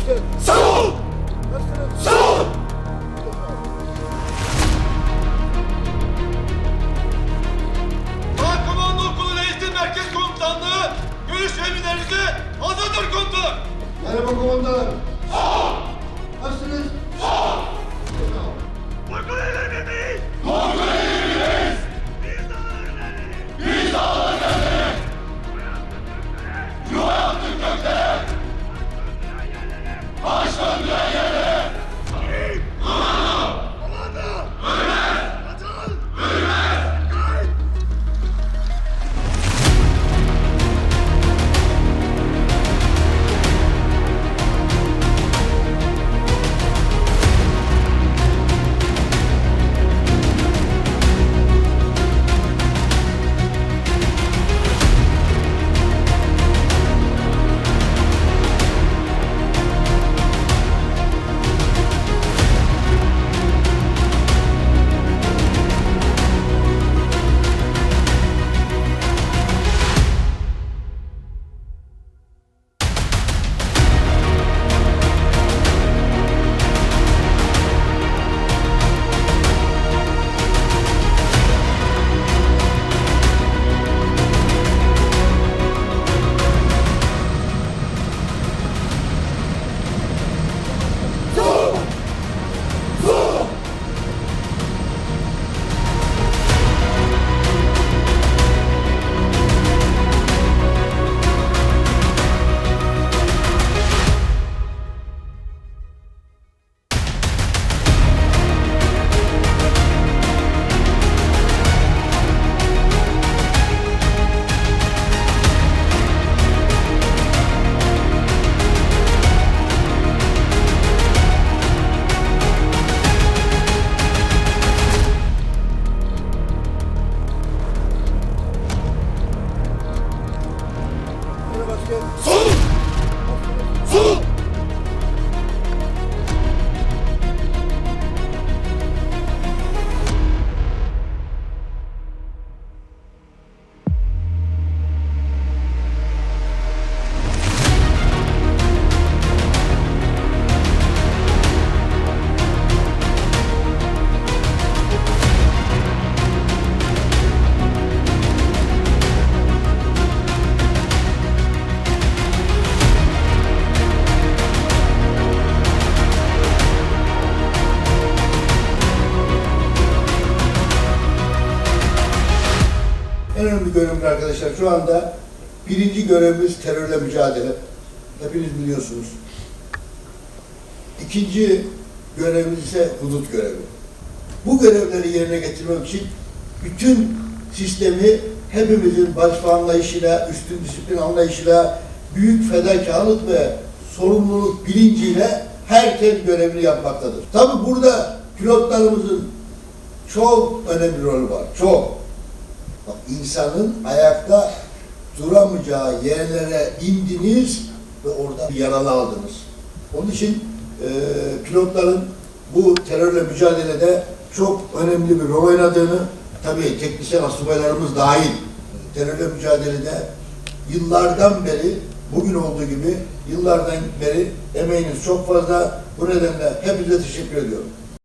başkanım. Sağ ol! Başkanım. Sağ ol! Dağ Komando Okulu Eğitim Merkez Komutanlığı görüş emirlerinize hazırdır komutanım. Merhaba komutanım. Merhaba başkanım. Önemli görevimiz arkadaşlar şu anda birinci görevimiz terörle mücadele. Hepiniz biliyorsunuz. İkinci görevimiz ise hudut görevi. Bu görevleri yerine getirmek için bütün sistemi hepimizin vazife anlayışıyla, üstün disiplin anlayışıyla, büyük fedakarlık ve sorumluluk bilinciyle herkes görevini yapmaktadır. Tabi burada pilotlarımızın çok önemli rolü var. Çok. Bak insanın ayakta duramayacağı yerlere indiniz ve orada bir yaralı aldınız. Onun için e, pilotların bu terörle mücadelede çok önemli bir rol oynadığını, tabii teknisyen asubaylarımız dahil terörle mücadelede yıllardan beri, bugün olduğu gibi yıllardan beri emeğiniz çok fazla. Bu nedenle hepinize teşekkür ediyorum.